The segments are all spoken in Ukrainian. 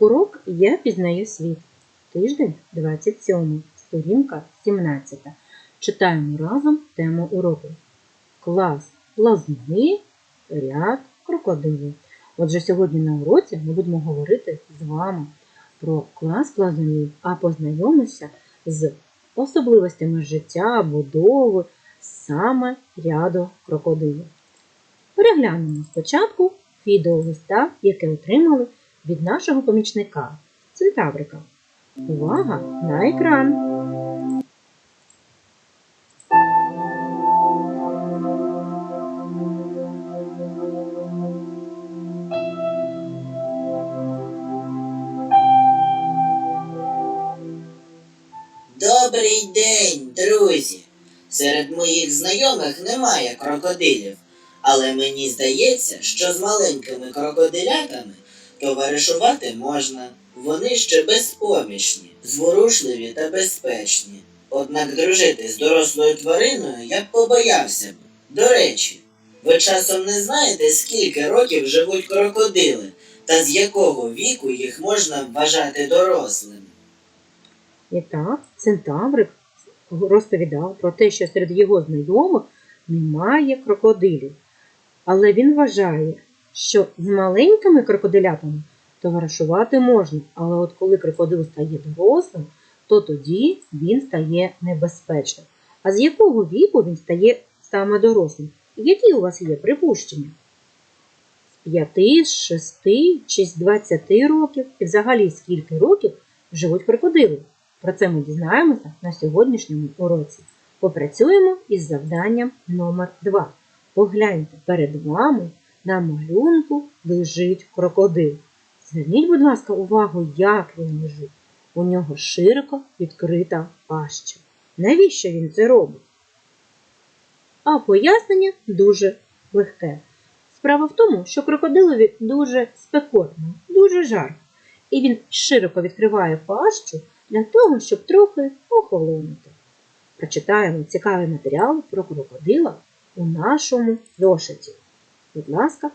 Урок Я пізнаю світ. Тиждень 27, сторінка 17. Читаємо разом тему уроку. Клас плазуни, ряд крокодилів. Отже, сьогодні на уроці ми будемо говорити з вами про клас плазунів, а познайомимося з особливостями життя, будови саме ряду крокодилів. Переглянемо спочатку відеолиста, яке отримали від нашого помічника Центаврика. Увага на екран! Добрий день, друзі! Серед моїх знайомих немає крокодилів, але мені здається, що з маленькими крокодилятами товаришувати можна. Вони ще безпомічні, зворушливі та безпечні. Однак дружити з дорослою твариною я б побоявся б. До речі, ви часом не знаєте, скільки років живуть крокодили та з якого віку їх можна вважати дорослими. І так, Центаврик розповідав про те, що серед його знайомих немає крокодилів. Але він вважає, що з маленькими крокодилятами товаришувати можна, але от коли крокодил стає дорослим, то тоді він стає небезпечним. А з якого віку він стає саме дорослим? Які у вас є припущення? З 5, з 6 чи з 20 років? І взагалі скільки років живуть крокодили? Про це ми дізнаємося на сьогоднішньому уроці. Попрацюємо із завданням номер 2 Погляньте, перед вами на малюнку лежить крокодил. Зверніть, будь ласка, увагу, як він лежить. У нього широко відкрита паща. Навіщо він це робить? А пояснення дуже легке. Справа в тому, що крокодилові дуже спекотно, дуже жарко, і він широко відкриває пащу для того, щоб трохи охолонути. Прочитаємо цікавий матеріал про крокодила у нашому зошиті. Будь ласка,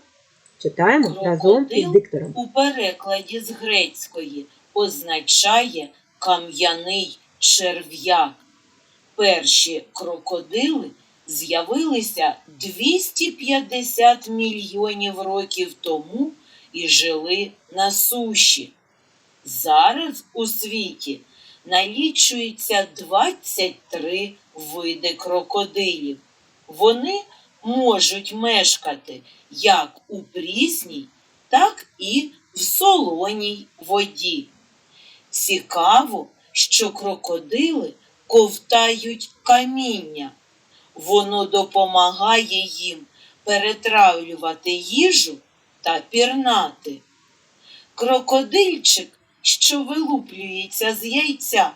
читаємо разом із диктором. у перекладі з грецької означає кам'яний черв'як. Перші крокодили з'явилися 250 мільйонів років тому і жили на суші. Зараз у світі налічується 23 види крокодилів. Вони можуть мешкати як у прісній, так і в солоній воді. Цікаво, що крокодили ковтають каміння. Воно допомагає їм перетравлювати їжу та пірнати. Крокодильчик, що вилуплюється з яйця,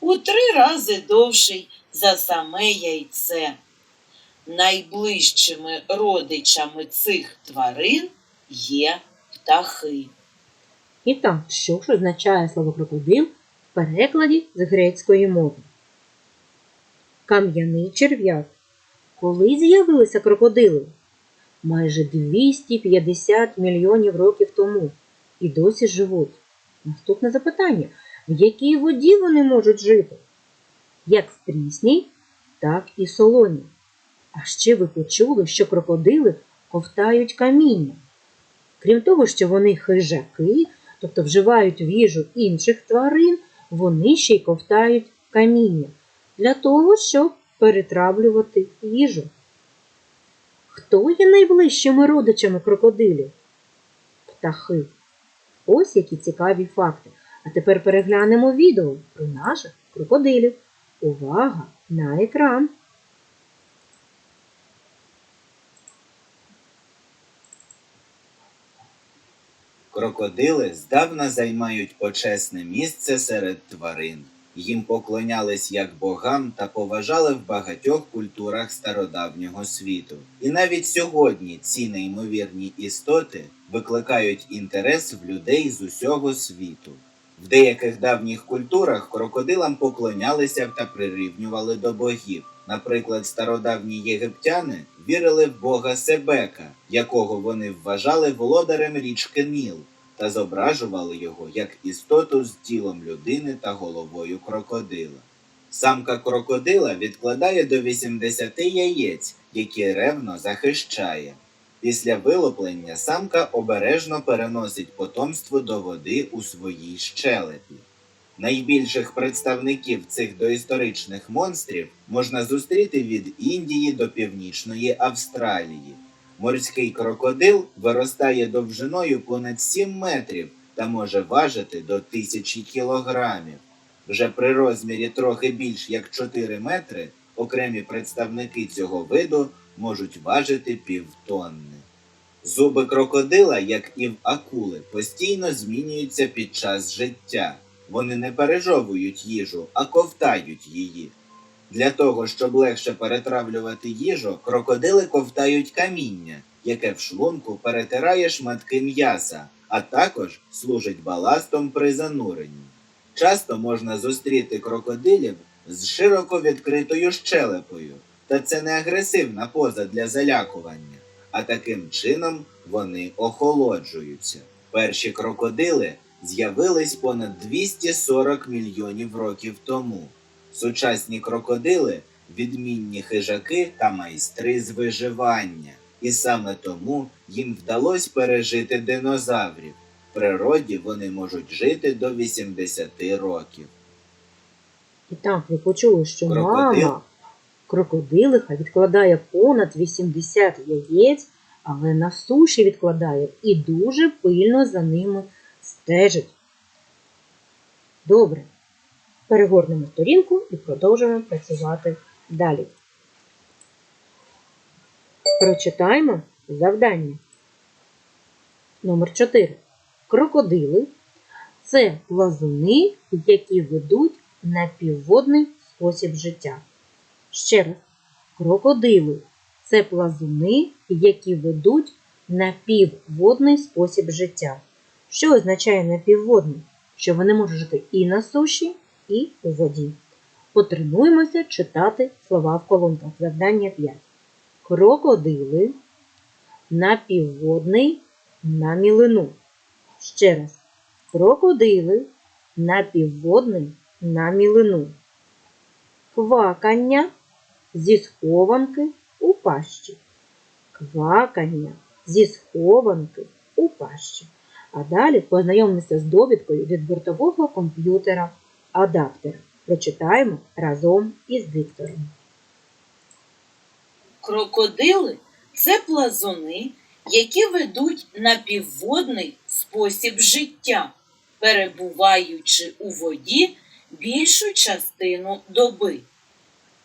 у три рази довший за саме яйце. Найближчими родичами цих тварин є птахи. І так, що ж означає слово крокодил в перекладі з грецької мови? Кам'яний черв'як. Коли з'явилися крокодили? Майже 250 мільйонів років тому і досі живуть. Наступне запитання: в якій воді вони можуть жити? Як в прісній, так і солоній. А ще ви почули, що крокодили ковтають каміння. Крім того, що вони хижаки, тобто вживають в їжу інших тварин, вони ще й ковтають каміння для того, щоб перетравлювати їжу. Хто є найближчими родичами крокодилів? Птахи. Ось які цікаві факти. А тепер переглянемо відео про наших крокодилів. Увага на екран! Крокодили здавна займають почесне місце серед тварин. Їм поклонялись як богам та поважали в багатьох культурах стародавнього світу. І навіть сьогодні ці неймовірні істоти викликають інтерес в людей з усього світу. В деяких давніх культурах крокодилам поклонялися та прирівнювали до богів. Наприклад, стародавні єгиптяни вірили в бога Себека, якого вони вважали володарем річки Ніл. та зображували його як істоту з тілом людини та головою крокодила. Самка крокодила відкладає до 80 яєць, які ревно захищає. Після вилуплення самка обережно переносить потомство до води у своїй щелепі. Найбільших представників цих доісторичних монстрів можна зустріти від Індії до Північної Австралії. Морський крокодил виростає довжиною понад 7 метрів та може важити до тисячі кілограмів. Вже при розмірі трохи більш як 4 метри окремі представники цього виду можуть важити півтонни. Зуби крокодила, як і в акули, постійно змінюються під час життя. Вони не пережовують їжу, а ковтають її. Для того, щоб легше перетравлювати їжу, крокодили ковтають каміння, яке в шлунку перетирає шматки м'яса, а також служить баластом при зануренні. Часто можна зустріти крокодилів з широко відкритою щелепою, та це не агресивна поза для залякування, а таким чином вони охолоджуються. Перші крокодили з'явились понад 240 мільйонів років тому. Сучасні крокодили відмінні хижаки та майстри з виживання, і саме тому їм вдалося пережити динозаврів. В природі вони можуть жити до 80 років. І так, ви почули, що Крокодил. мама крокодилиха відкладає понад 80 яєць, але на суші відкладає і дуже пильно за ними стежить. Добре. Перегорнемо сторінку і продовжуємо працювати далі. Прочитаємо завдання. Номер 4. Крокодили це плазуни, які ведуть напівводний спосіб життя. Ще раз, крокодили це плазуни, які ведуть напівводний спосіб життя. Що означає напівводний? Що вони можуть жити і на суші, і у воді. Потренуємося читати слова в колонках. Завдання 5. Крокодили, напівводний на мілину. Ще раз. Крокодили, напівводний на мілину. Квакання зі схованки у пащі. Квакання зі схованки у пащі. А далі познайомимося з довідкою від бортового комп'ютера адаптера. Прочитаємо разом із диктором. Крокодили це плазуни, які ведуть напівводний спосіб життя, перебуваючи у воді більшу частину доби.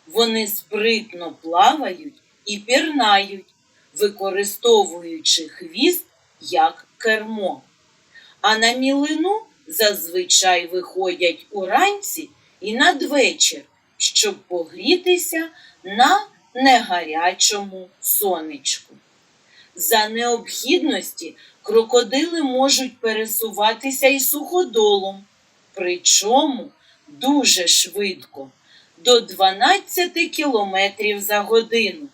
Вони спритно плавають і пірнають, використовуючи хвіст як кермо. А на мілину зазвичай виходять уранці і надвечір, щоб погрітися на негарячому сонечку. За необхідності крокодили можуть пересуватися і суходолом, причому дуже швидко до 12 км за годину.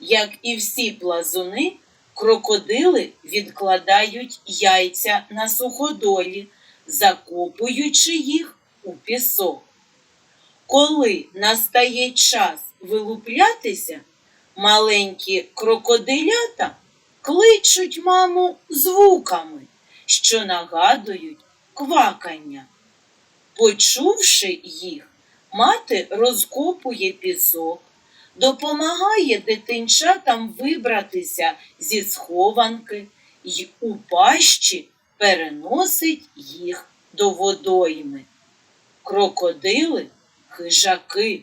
Як і всі плазуни, крокодили відкладають яйця на суходолі, закопуючи їх у пісок. Коли настає час вилуплятися, маленькі крокодилята кличуть маму звуками, що нагадують квакання. Почувши їх, мати розкопує пісок, допомагає дитинчатам вибратися зі схованки й у пащі переносить їх до водойми. Крокодили хижаки.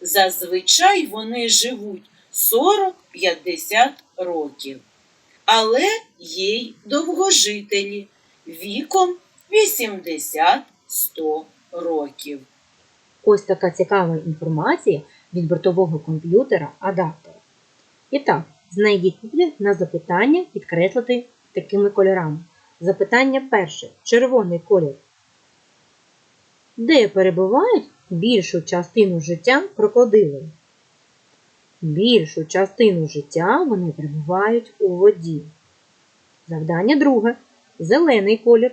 Зазвичай вони живуть 40-50 років, але є й довгожителі віком 80-100 років. Ось така цікава інформація від бортового комп'ютера адаптера. І так, знайдіть відповідь на запитання, підкреслити такими кольорами. Запитання перше. Червоний колір. Де перебувають більшу частину життя крокодили? Більшу частину життя вони перебувають у воді. Завдання друге. зелений колір.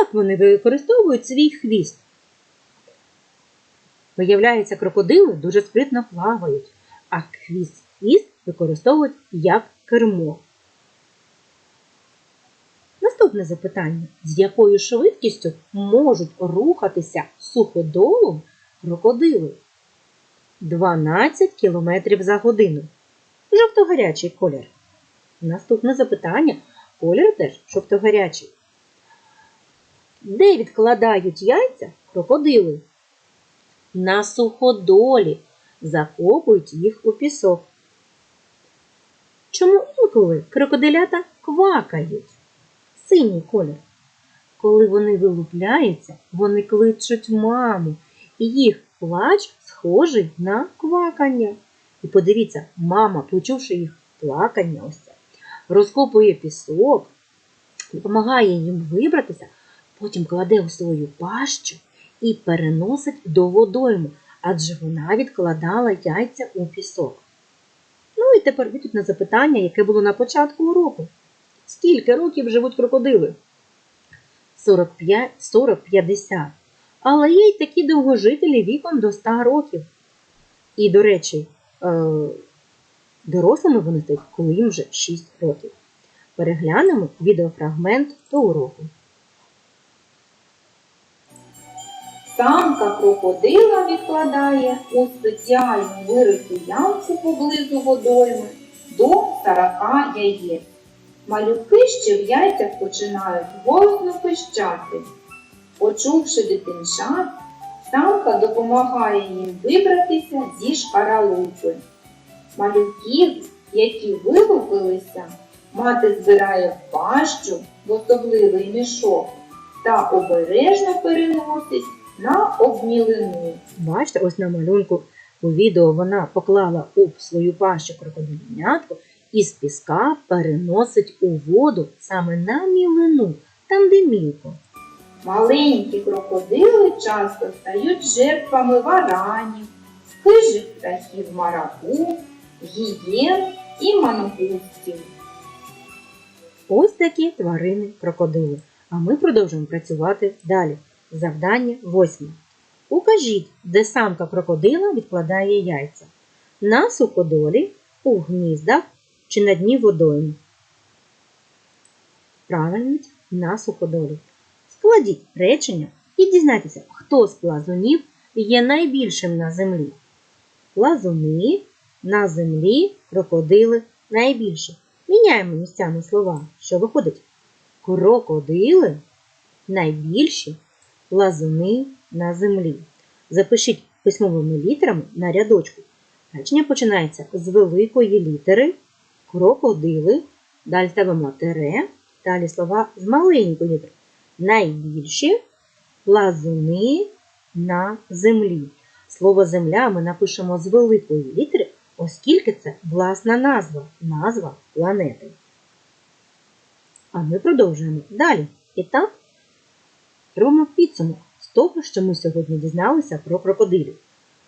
Як вони використовують свій хвіст? Виявляється, крокодили дуже спритно плавають, а хвіст хвіст використовують як кермо. Наступне запитання: з якою швидкістю можуть рухатися суходолом крокодили? 12 км за годину. Жовто-гарячий колір. Наступне запитання. Колір теж жовто-гарячий. Де відкладають яйця крокодили? На суходолі. Закопують їх у пісок. Чому інколи крокодилята квакають? Синій колір. Коли вони вилупляються, вони кличуть маму, і їх плач схожий на квакання. І подивіться, мама, почувши їх плакання, ось це, розкопує пісок, допомагає їм вибратися, потім кладе у свою пащу і переносить до водойму, адже вона відкладала яйця у пісок. Ну і тепер відповідь на запитання, яке було на початку уроку. Скільки років живуть крокодили? 45, 40-50. Але є й такі довгожителі віком до 100 років. І, до речі, е, дорослими вони стають, коли їм вже 6 років. Переглянемо відеофрагмент до уроку. Самка крокодила відкладає у спеціальну вириту ямку поблизу водойми до 40 яєць. Малюки ще в яйцях починають голосно пищати. Почувши дитинчат, самка допомагає їм вибратися зі шкаралупи. Малюків, які вилупилися, мати збирає пащу в особливий мішок та обережно переносить на обмілину. Бачите, ось на малюнку у відео вона поклала у свою пащу крокодилянятку і з піска переносить у воду саме на мілину, там де мілко. Маленькі крокодили часто стають жертвами варанів, хижих птахів марабу, гієн і мангустів. Ось такі тварини крокодили. А ми продовжуємо працювати далі. Завдання восьме. Укажіть, де самка крокодила відкладає яйця. На суходолі, у гніздах чи на дні водойми. Правильно, на суходолі. Складіть речення і дізнайтеся, хто з плазунів є найбільшим на землі. Плазуни на землі, крокодили найбільші. Міняємо місцями слова, що виходить. Крокодили найбільші плазуни на землі. Запишіть письмовими літерами на рядочку. Речення починається з великої літери крокодили. Далі ставимо тире, далі слова з маленької літери. Найбільші плазуни на землі. Слово земля ми напишемо з великої літери, оскільки це власна назва, назва планети. А ми продовжуємо далі. І робимо підсумок з того, що ми сьогодні дізналися про крокодилів.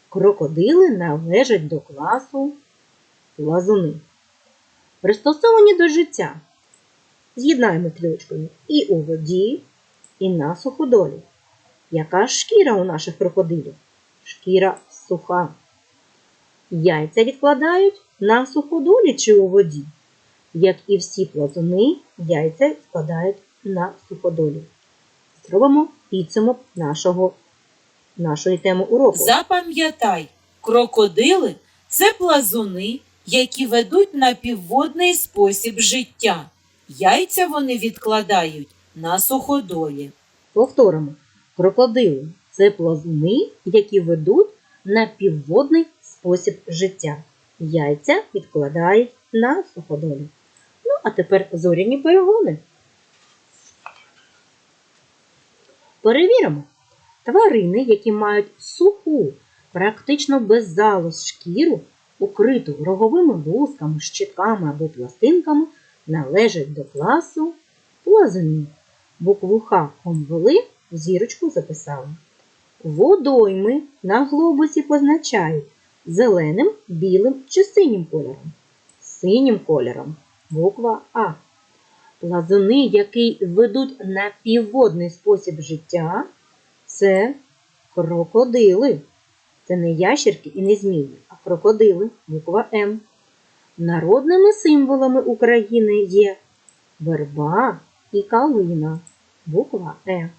Крокодили належать до класу плазуни. Пристосовані до життя. З'єднаємо стрілочкою і у воді, і на суходолі. Яка ж шкіра у наших крокодилів? Шкіра суха. Яйця відкладають на суходолі чи у воді. Як і всі плазуни, яйця відкладають на суходолі. Зробимо підсумок нашого, нашої теми уроку. Запам'ятай, крокодили це плазуни, які ведуть на півводний спосіб життя. Яйця вони відкладають на суходолі. Повторимо. Крокодили це плазуни, які ведуть на півводний спосіб життя. Яйця відкладають на суходолі. Ну, а тепер зоряні перегони. Перевіримо. Тварини, які мають суху, практично без залоз шкіру, укриту роговими лусками, щитками або пластинками, належать до класу плазунів. Букву Х обвели, зірочку записали. Водойми на глобусі позначають зеленим, білим чи синім кольором. Синім кольором буква А. Плазуни, які ведуть напівводний спосіб життя, це крокодили. Це не ящерки і не змії, а крокодили, буква М. Народними символами України є верба і калина, буква Е.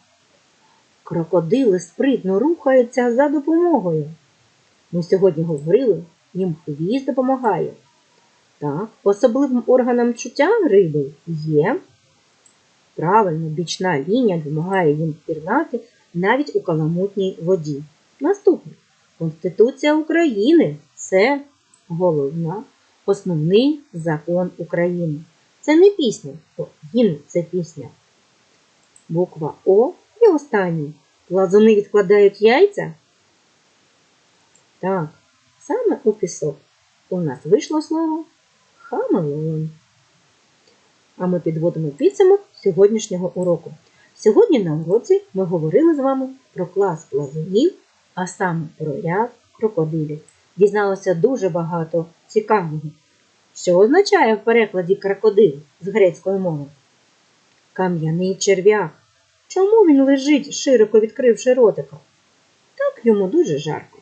Крокодили спритно рухаються за допомогою. Ми сьогодні говорили, їм хвіст допомагає. Так, особливим органом чуття риби є правильно бічна лінія допомагає їм пірнати навіть у каламутній воді. Наступне. Конституція України це головна, основний закон України. Це не пісня, то гімн це пісня. Буква О і останній. Плазуни відкладають яйця? Так, саме у пісок. У нас вийшло слово хамелеон. А ми підводимо підсумок сьогоднішнього уроку. Сьогодні на уроці ми говорили з вами про клас плазунів, а саме про ряд крокодилів. Дізналося дуже багато цікавого. Що означає в перекладі крокодил з грецької мови? Кам'яний черв'як. Чому він лежить, широко відкривши ротика? Так йому дуже жарко.